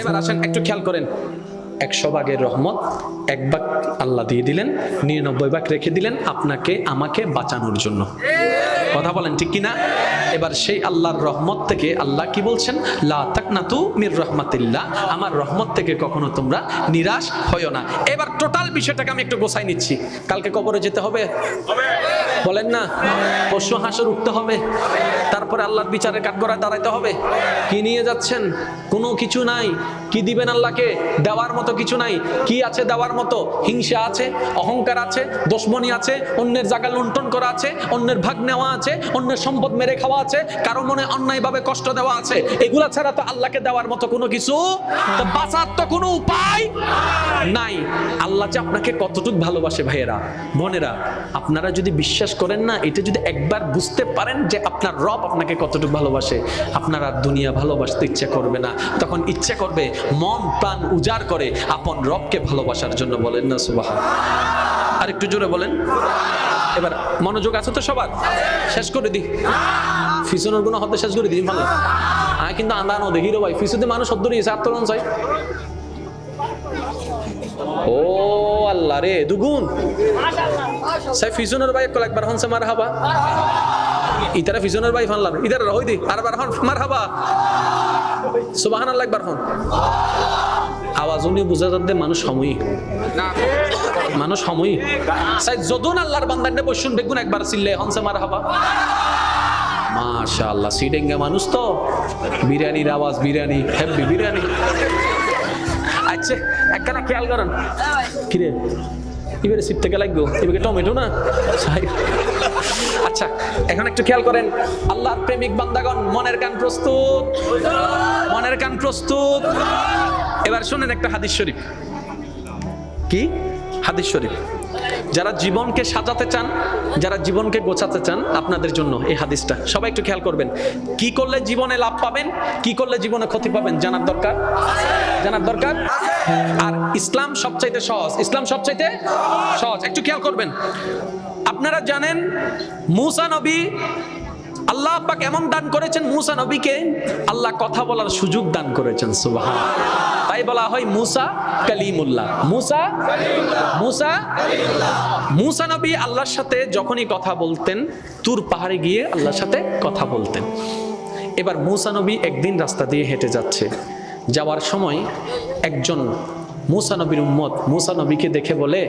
এবার আসেন, একটু খেয়াল করেন। একশো ভাগের রহমত, এক ভাগ আল্লাহ দিয়ে দিলেন, নিরানব্বই ভাগ রেখে দিলেন আপনাকে, আমাকে বাঁচানোর জন্য। কথা বলেন ঠিক কিনা? এবার সেই আল্লাহর রহমত থেকে আল্লাহ কি বলছেন? লা মির রহমাতিল্লাহ। আমার রহমত থেকে কখনো তোমরা নিরাশ হইও না। এবার টোটাল বিষয়টাকে আমি একটু গোছাই নিচ্ছি। কালকে কবরে যেতে হবে? বলেন না পশু হাঁসের উঠতে হবে। তারপরে আল্লাহর বিচারের কাঠগড়ায় দাঁড়াইতে হবে। কি নিয়ে যাচ্ছেন? কোনো কিছু নাই। কি দিবেন আল্লাহকে? দেওয়ার মতো কিছু নাই। কি আছে দেওয়ার মতো? হিংসা আছে, অহংকার আছে দোষমনি আছে, অন্যের জায়গা লুণ্ঠন করা আছে, অন্যের ভাগ নেওয়া আছে, অন্যের সম্পদ মেরে খাওয়া আছে, কারও মনে অন্যায়ভাবে কষ্ট দেওয়া আছে। এগুলা ছাড়া তো আল্লাহকে দেওয়ার মতো কোনো কিছু বাঁচার তো কোনো উপায় নাই। আল্লাহ যে আপনাকে কতটুকু ভালোবাসে ভাইয়েরা, বোনেরা, আপনারা যদি বিশ্বাস করেন না, এটা যদি একবার বুঝতে পারেন যে আপনার রব আপনাকে কতটুকু ভালোবাসে, আপনার আর দুনিয়া ভালোবাসতে ইচ্ছে করবে না। তখন ইচ্ছে করবে, মন, প্রাণ উজাড় করে আপন রবকে ভালোবাসার জন্য বলেন না সুবাহ আর একটু জোরে বলেন। এবার মনোযোগ আছে তো সবার? শেষ করে দি ফিসনের গুণ হতে শেষ করে দিই ভালো আয় কিন্তু আন্দানো, দেখি রে ভাই ফিসুতে মানুষ নিয়েছে আত্মরণ চাই ও আল্লাহ রে দুগুণ। সাই ফিজনের ভাই একবার একবার হনসে মার হাবা ইতারা ফিজনের ভাই ফানলাম। ইতারা রহই দি আর বার হন মার হাবা সুবাহান আল্লাহ একবার হন। আওয়াজ উনি বুঝা যাতে মানুষ সময়। মানুষ সময়। সাই যদুন আল্লাহর বান্দান্ডে বসুন বেগুন একবার চিল্লে হনসে মার হাবা মাশাআল্লাহ সিডেঙ্গা মানুষ তো। বিরিয়ানির আওয়াজ বিরিয়ানি হেভি বিরিয়ানি। আচ্ছা একখানা খেয়াল করেন। কিরে এবারে সিট থেকে লাগবে? এবারে টমেটো না? আচ্ছা এখন একটু খেয়াল করেন। আল্লাহর প্রেমিক বান্দাগণ মনের কান প্রস্তুত। মনের কান প্রস্তুত। এবার শোনেন একটা হাদিস শরীফ। কি? হাদিস শরীফ। যারা জীবনকে সাজাতে চান, যারা জীবনকে গোছাতে চান, আপনাদের জন্য এই হাদিসটা। সবাই একটু খেয়াল করবেন। কি করলে জীবনে লাভ পাবেন, কি করলে জীবনে ক্ষতি পাবেন, জানার দরকার? জানার দরকার? আর ইসলাম সবচাইতে সহজ। ইসলাম সবচাইতে সহজ। একটু খেয়াল করবেন। আপনারা জানেন, মুসা নবী আল্লাহ পাক এমন দান করেছেন, মুসা নবীকে আল্লাহ কথা বলার সুযোগ দান করেছেন সুবাহ তাই বলা হয় মুসা কালিমুল্লাহ। মুসা মুসা মুসা নবী আল্লাহর সাথে যখনই কথা বলতেন তুর পাহাড়ে গিয়ে আল্লাহর সাথে কথা বলতেন। এবার মুসা নবী একদিন রাস্তা দিয়ে হেঁটে যাচ্ছে। যাওয়ার সময় একজন মুসা নবীর উম্মত, মুসা নবীকে দেখে বলে,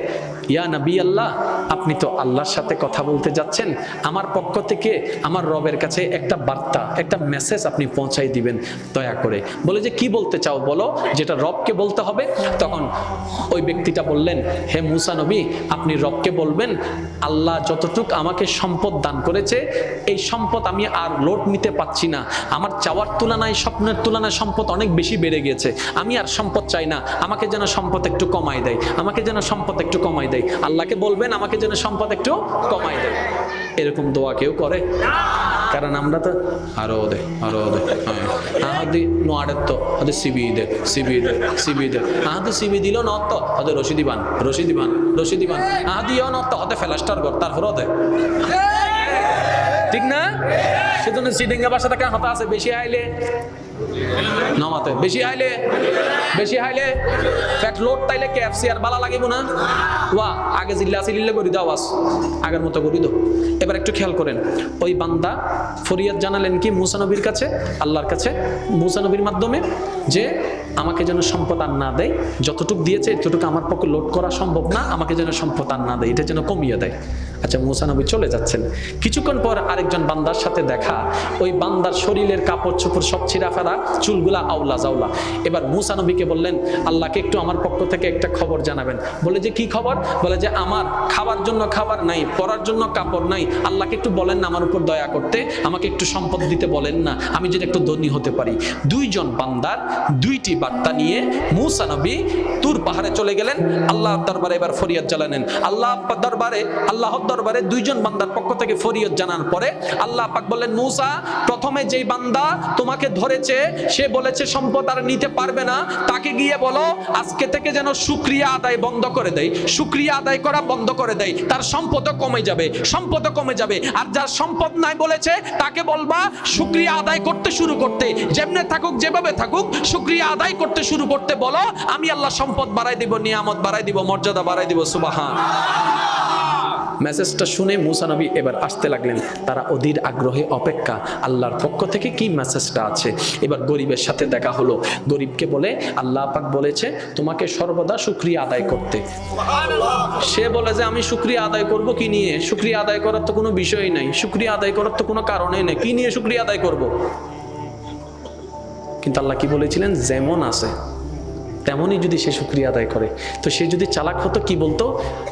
ইয়া নবী আল্লাহ, আপনি তো আল্লাহর সাথে কথা বলতে যাচ্ছেন। আমার পক্ষ থেকে আমার রবের কাছে একটা বার্তা, একটা মেসেজ আপনি পৌঁছাই দিবেন, দয়া করে। বলে যে, কি বলতে চাও বলো? যেটা রবকে বলতে হবে। তখন ওই ব্যক্তিটা বললেন, হে মুসা নবী, আপনি রবকে বলবেন, আল্লাহ যতটুক আমাকে সম্পদ দান করেছে, এই সম্পদ আমি আর লোড নিতে পাচ্ছি না। আমার চাওয়ার তুলনায়, স্বপ্নের তুলনায় সম্পদ অনেক বেশি বেড়ে গেছে আমি আর সম্পদ চাই না। আমাকে যেন সম্পদ একটু কমাই দেয়। আমাকে যেন সম্পদ একটু কমাই দেয়। আল্লাহকে বলবেন, আমাকে যেন সম্পদ একটু কমাই দেয়। এরকম দোয়া কেউ করে? কারণ আমরা তো আরও দে আরও দে আহাদি নোয়াড়ের তো হতে সিবি দে সিবি দে সিবি দে আহাদি সিবি দিল ন তো হতে রশিদি বান রশিদি বান রশিদি বান। আহাদিও ন তো হতে ফেলাস্টার কর তারপরও দে ঠিক না? সেজন্য সিডিঙ্গা বাসা থেকে হতা আছে? বেশি আইলে। নমাতে। বেশি আইলে বেশি আইলে ফ্যাট লোড তাইলে কেএফসি আর বালা লাগিব না। ওয়া, আগে জিল্লা সিলিল্লে করি দাও আগের মতো করি দাও। এবার একটু খেয়াল করেন, ওই বান্দা ফরিয়াদ জানালেন কি মুসা নবীর কাছে, আল্লাহর কাছে, মুসা নবীর মাধ্যমে, যে আমাকে যেন সম্পদ আর না দেয়, যতটুকু দিয়েছে, এতটুকু আমার পক্ষে লোড করা সম্ভব না, আমাকে যেন সম্পদ আর না দেয়, এটা যেন কমিয়ে দেয়। আচ্ছা মুসা নবী চলে যাচ্ছেন। কিছুক্ষণ পর আরেকজন বান্দার সাথে দেখা। ওই বান্দার শরীরের কাপড় চোপড় সব ছিঁড়া ফেরা চুলগুলা আউলা জাউলা। এবার মুসা নবীকে বললেন, আল্লাহকে একটু আমার পক্ষ থেকে একটা খবর জানাবেন। বলে যে, কি খবর? বলে যে, আমার খাবার জন্য খাবার নাই, পরার জন্য কাপড় নাই। আল্লাহকে একটু বলেন না আমার উপর দয়া করতে, আমাকে একটু সম্পদ দিতে বলেন না, আমি যদি একটু ধনী হতে পারি। দুইজন বান্দার দুইটি বার্তা নিয়ে মুসা নবী তুর পাহাড়ে চলে গেলেন। আল্লাহ দরবারে এবার ফরিয়াদ জ্বালানেন আল্লাহ দরবারে আল্লাহ দরবারে দুইজন বান্দার পক্ষ থেকে ফরিয়ত জানার পরে আল্লাহ পাক বললেন, মূসা, প্রথমে যেই বান্দা তোমাকে ধরেছে, সে বলেছে, সম্পদ আর নিতে পারবে না। তাকে গিয়ে বলো, আজকে থেকে যেন শুক্রিয়া আদায় বন্ধ করে দেয়। শুক্রিয়া আদায় করা বন্ধ করে দেয়। তার সম্পদও কমে যাবে, সম্পদও কমে যাবে। আর যার সম্পদ নাই বলেছে, তাকে বলবা শুক্রিয়া আদায় করতে শুরু করতে। যেমনে থাকুক, যেভাবে থাকুক শুক্রিয়া আদায় করতে শুরু করতে বলো, আমি আল্লাহ সম্পদ বাড়াই দিব, নিয়ামত বাড়াই দিব, মর্যাদা বাড়াই দিব, সুবাহান। মেসেজটা শুনে মুসা নবী এবার আসতে লাগলেন। তারা অধীর আগ্রহে অপেক্ষা আল্লাহর পক্ষ থেকে কি মেসেজটা আছে? এবার গরিবের সাথে দেখা হলো। গরিবকে বলে, আল্লাহ পাক বলেছে তোমাকে সর্বদা শুক্রিয়া আদায় করতে। সে বলে যে, আমি শুক্রিয়া আদায় করব কি নিয়ে? শুক্রিয়া আদায় করার তো কোনো বিষয় নাই। শুক্রিয়া আদায় করার তো কোনো কারণই নেই। কি নিয়ে শুক্রিয়া আদায় করব? কিন্তু আল্লাহ কি বলেছিলেন? যেমন আছে তেমনই যদি সে শুক্রিয়া আদায় করে। তো সে যদি চালাক হতো, কি বলতো?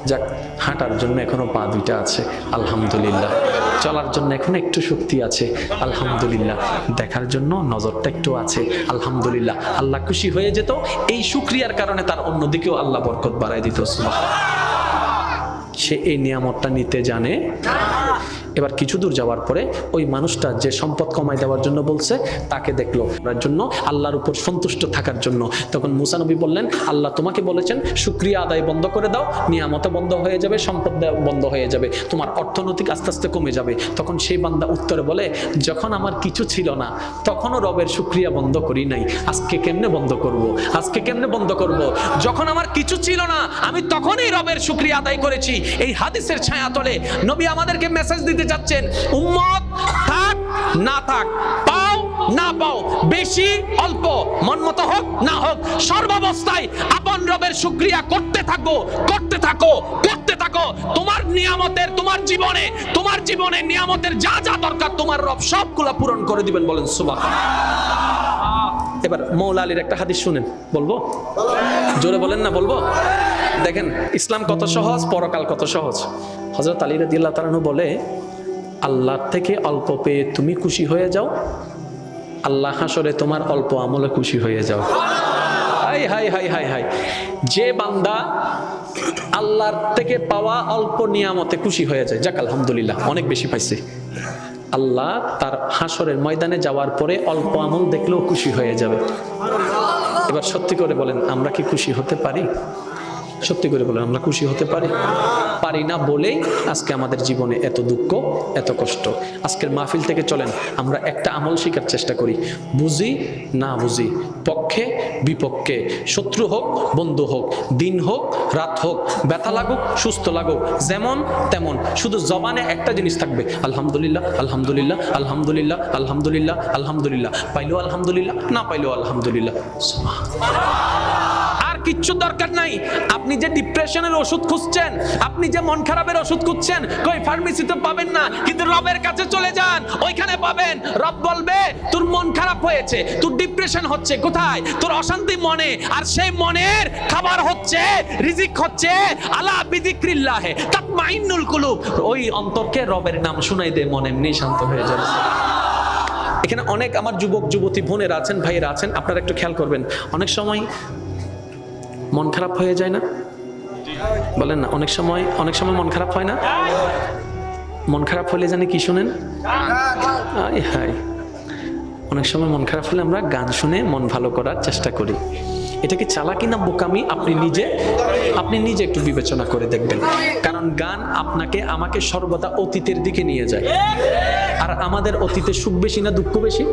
যাক, হাঁটার জন্য এখনও পা দুইটা আছে। আলহামদুলিল্লাহ। চলার জন্য এখনও একটু শক্তি আছে। আলহামদুলিল্লাহ। দেখার জন্য নজরটা একটু আছে। আলহামদুলিল্লাহ। আল্লাহ খুশি হয়ে যেত। এই শুক্রিয়ার কারণে তার অন্যদিকেও আল্লাহ বরকত বাড়ায় দিত। সে এই নিয়ামতটা নিতে জানে। এবার কিছু দূর যাওয়ার পরে ওই মানুষটা যে সম্পদ কমাই দেওয়ার জন্য বলছে, তাকে দেখল। তার জন্য আল্লাহর উপর সন্তুষ্ট থাকার জন্য। তখন মুসানবী বললেন, আল্লাহ তোমাকে বলেছেন শুক্রিয়া আদায় বন্ধ করে দাও, নিয়ামতে বন্ধ হয়ে যাবে, সম্পদ বন্ধ হয়ে যাবে, তোমার অর্থনৈতিক আস্তে আস্তে কমে যাবে। তখন সেই বান্দা উত্তরে বলে, যখন আমার কিছু ছিল না, তখনও রবের শুক্রিয়া বন্ধ করি নাই। আজকে কেমনে বন্ধ করব? আজকে কেমনে বন্ধ করব? যখন আমার কিছু ছিল না, আমি তখনই রবের শুক্রিয়া আদায় করেছি। এই হাদিসের ছায়া তলে নবী আমাদেরকে মেসেজ দিতে যাচ্ছেন। উম্মত, থাক, না থাক, পাও, না পাও, বেশি, অল্প, মন মতো হোক, না হোক, সর্বাবস্থায় আপন রবের শুক্রিয়া করতে থাকো করতে থাকো করতে থাকো। তোমার নিয়ামতের, তোমার জীবনে তোমার জীবনে নিয়ামতের যা যা দরকার, তোমার রব সবগুলা পূরণ করে দিবেন, বলেন সুবাহ এবার মৌলা আলীর একটা হাদিস শুনেন, বলব? জোরে বলেন না, বলব? দেখেন, ইসলাম কত সহজ, পরকাল কত সহজ। হজরত আলী রাদিয়াল্লাহু তাআলা বলে আল্লাহর থেকে অল্প পেয়ে তুমি খুশি হয়ে যাও। আল্লাহ হাসরে তোমার অল্প আমলে খুশি হয়ে যাও। হাই হাই হাই হাই হাই। যে বান্দা আল্লাহর থেকে পাওয়া অল্প নিয়ামতে খুশি হয়ে যায়, যাক আলহামদুলিল্লাহ, অনেক বেশি পাইছে। আল্লাহ তার হাসরের ময়দানে যাওয়ার পরে অল্প আমল দেখলেও খুশি হয়ে যাবে। এবার সত্যি করে বলেন, আমরা কি খুশি হতে পারি? সত্যি করে বলেন, আমরা খুশি হতে পারি? পারি না বলেই আজকে আমাদের জীবনে এত দুঃখ, এত কষ্ট। আজকের মাহফিল থেকে চলেন, আমরা একটা আমল শেখার চেষ্টা করি। বুঝি না বুঝি, পক্ষে, বিপক্ষে। শত্রু হোক, বন্ধু হোক, দিন হোক, রাত হোক, ব্যথা লাগুক, সুস্থ লাগুক, যেমন তেমন। শুধু জবানে একটা জিনিস থাকবে, আলহামদুলিল্লাহ আলহামদুলিল্লাহ আলহামদুলিল্লাহ আলহামদুলিল্লাহ আলহামদুলিল্লাহ। পাইলেও আলহামদুলিল্লাহ, না পাইলেও আলহামদুলিল্লাহ। কিচ্ছু দরকার নাই। আপনি যে ডিপ্রেশনের ওষুধ খুঁজছেন, আপনি যে মন খারাপের ওষুধ খুঁজছেন, কই ফার্মেসিতে পাবেন না, কিন্তু রবের কাছে চলে যান, ওইখানে পাবেন। রব বলবে, তোর মন খারাপ হয়েছে, তোর ডিপ্রেশন হচ্ছে, কোথায়? তোর অশান্তি মনে, আর সেই মনের খাবার হচ্ছে, রিজিক হচ্ছে, আলা বিদিক্রিল্লাহে, তাতমাইন্নুল কুলুব। ওই অন্তরকে রবের নাম শুনাই দে, মনে এমনি শান্ত হয়ে যাবে। এখানে অনেক আমার যুবক, যুবতী বোনেরা আছেন, ভাইয়েরা আছেন, আপনারা একটু খেয়াল করবেন। অনেক সময় মন খারাপ হয়ে যায় না? বলেন না, অনেক সময় অনেক সময় মন খারাপ হয় না? মন খারাপ হলে জানি কি শুনেন? হায় অনেক সময় মন খারাপ হলে আমরা গান শুনে মন ভালো করার চেষ্টা করি। এটা কি চালাকি না বোকামি? আপনি নিজে আপনি নিজে একটু বিবেচনা করে দেখবেন। কারণ গান আপনাকে, আমাকে সর্বদা অতীতের দিকে নিয়ে যায়। আর আমাদের অতীতে সুখ বেশি না দুঃখ বেশি?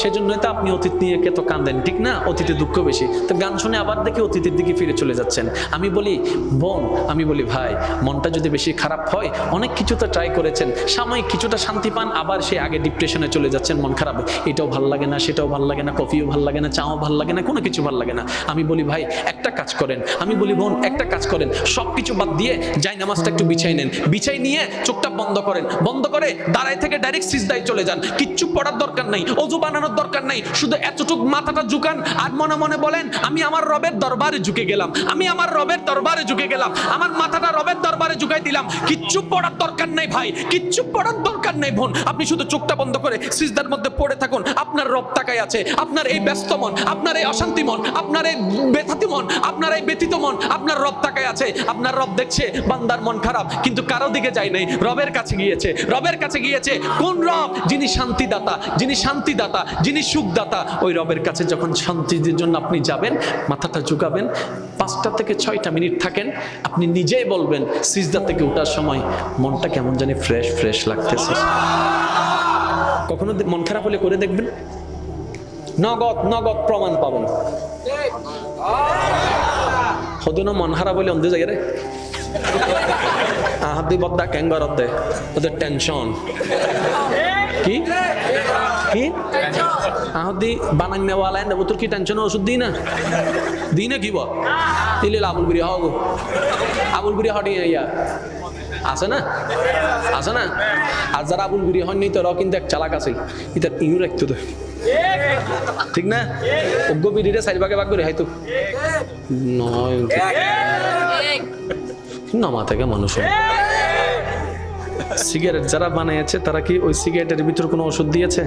সেজন্যই তো আপনি অতীত নিয়ে কে তো কান্দেন, ঠিক না? অতীতে দুঃখ বেশি। তো গান শুনে আবার দেখি অতীতের দিকে ফিরে চলে যাচ্ছেন। আমি বলি, বোন, আমি বলি, ভাই, মনটা যদি বেশি খারাপ হয়, অনেক কিছু তো ট্রাই করেছেন। সাময়িক কিছুটা শান্তি পান, আবার সে আগে ডিপ্রেশনে চলে যাচ্ছেন, মন খারাপ। এটাও ভালো লাগে না, সেটাও ভালো লাগে না, কফিও ভালো লাগে না, চাও ভালো লাগে না, কোনো কিছু ভালো লাগে না। আমি বলি, ভাই, একটা কাজ করেন। আমি বলি, বোন, একটা কাজ করেন। সব কিছু বাদ দিয়ে যাই, নামাজটা একটু বিছাই নেন। বিছাই নিয়ে চোখটা বন্ধ করেন। বন্ধ করে দাঁড়ায় থেকে ডাইরেক্ট সিজদায় চলে যান। কিচ্ছু পড়ার দরকার নাই। অজু বানানোর বানানোর দরকার নাই। শুধু এতটুক মাথাটা ঝুকান আর মনে মনে বলেন, আমি আমার রবের দরবারে ঝুঁকে গেলাম। আমি আমার রবের দরবারে ঝুঁকে গেলাম। আমার মাথাটা রবের দরবারে ঝুঁকাই দিলাম। কিচ্ছু পড়ার দরকার নেই ভাই। কিচ্ছু পড়ার দরকার নেই বোন। আপনি শুধু চোখটা বন্ধ করে সিজদার মধ্যে পড়ে থাকুন। আপনার রব তাকাই আছে। আপনার এই ব্যস্ত মন, আপনার এই অশান্তি মন, আপনার এই ব্যথাতি মন, আপনার এই ব্যথিত মন, আপনার রব তাকাই আছে। আপনার রব দেখছে বান্দার মন খারাপ, কিন্তু কারও দিকে যায় নাই। রবের কাছে গিয়েছে। রবের কাছে গিয়েছে কোন রব? যিনি শান্তিদাতা যিনি শান্তিদাতা যিনি সুখদাতা, ওই রবের কাছে যখন শান্তির জন্য আপনি যাবেন, মাথাটা ঝুঁকাবেন, পাঁচটা থেকে ছয়টা মিনিট থাকেন, আপনি নিজেই বলবেন, সিজদা থেকে ওঠার সময় মনটা কেমন জানি ফ্রেশ ফ্রেশ লাগতেছে। কখনো মন খারাপ হলে করে দেখবেন? নগদ নগদ প্রমাণ পাবেন হদিন মন খারাপ হলে অন্ধে জায়গায় আহাদি বদ্দা ওদের টেনশন কি? কি? আহদি বানাং নেওয়ালায় নেব। তোর কি টেনশন ওষুধ দিই না? দিই না কি বল? দিলে আবুল বিরি হও আবুল বিরি হটি ইয়া। আছে না? আছে না? আর যারা আবুল বিরি হননি তো কিন্তু এক চালাক আছে এটা ইউ রাখতো তো ঠিক না? অজ্ঞ বিড়িরে চারি ভাগে ভাগ করে হয়তো নয়। নামা থেকে মানুষ। সিগারেট যারা বানিয়েছে তারা কি ওই সিগারেটের ভিতর কোনো ওষুধ দিয়েছে?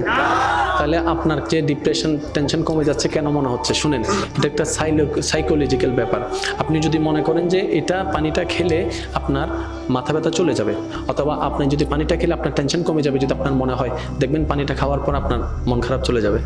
তাহলে আপনার যে ডিপ্রেশন টেনশন কমে যাচ্ছে কেন মনে হচ্ছে? শুনেন, এটা একটা সাইকোলজিক্যাল ব্যাপার। আপনি যদি মনে করেন যে এটা পানিটা খেলে আপনার মাথা ব্যথা চলে যাবে, অথবা আপনি যদি পানিটা খেলে আপনার টেনশন কমে যাবে, যদি আপনার মনে হয়, দেখবেন পানিটা খাওয়ার পর আপনার মন খারাপ চলে যাবে।